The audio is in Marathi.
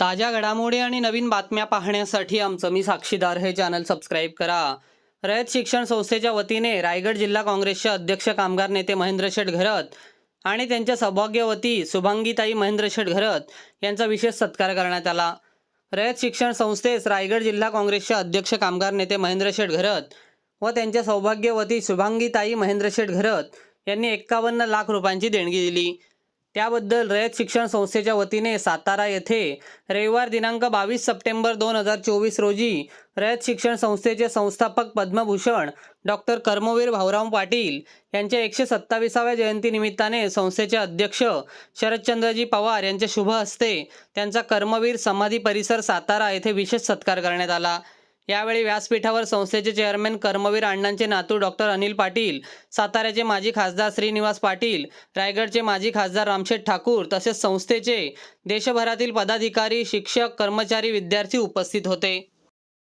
ताज्या घडामोडी आणि नवीन बातम्या पाहण्यासाठी आमचं मी साक्षीदार हे चॅनल सबस्क्राईब करा. रयत शिक्षण संस्थेच्या वतीने रायगड जिल्हा काँग्रेसचे अध्यक्ष कामगार नेते महेंद्र शेठ घरत आणि त्यांच्या सौभाग्यवती शुभांगीताई महेंद्र शेठ घरत यांचा विशेष सत्कार करण्यात आला. रयत शिक्षण संस्थेस रायगड जिल्हा काँग्रेसचे अध्यक्ष कामगार नेते महेंद्र शेठ घरत व त्यांच्या सौभाग्यवती शुभांगीताई महेंद्र शेठ घरत यांनी एक्कावन्न लाख रुपयांची देणगी दिली. त्याबद्दल रयत शिक्षण संस्थेच्या वतीने सातारा येथे रविवार दिनांक बावीस सप्टेंबर दोन हजार चोवीस रोजी रयत शिक्षण संस्थेचे संस्थापक पद्मभूषण डॉक्टर कर्मवीर भाऊराव पाटील यांच्या एकशे सत्तावीसाव्या जयंतीनिमित्ताने संस्थेचे अध्यक्ष शरदचंद्रजी पवार यांच्या शुभ हस्ते त्यांचा कर्मवीर समाधी परिसर सातारा येथे विशेष सत्कार करण्यात आला. यावेळी व्यासपीठावर संस्थेचे चेअरमॅन कर्मवीर अण्णांचे नातू डॉक्टर अनिल पाटील साताऱ्याचे माजी खासदार श्रीनिवास पाटील रायगडचे माजी खासदार रामशेठ ठाकूर तसेच संस्थेचे देशभरातील पदाधिकारी शिक्षक कर्मचारी विद्यार्थी उपस्थित होते.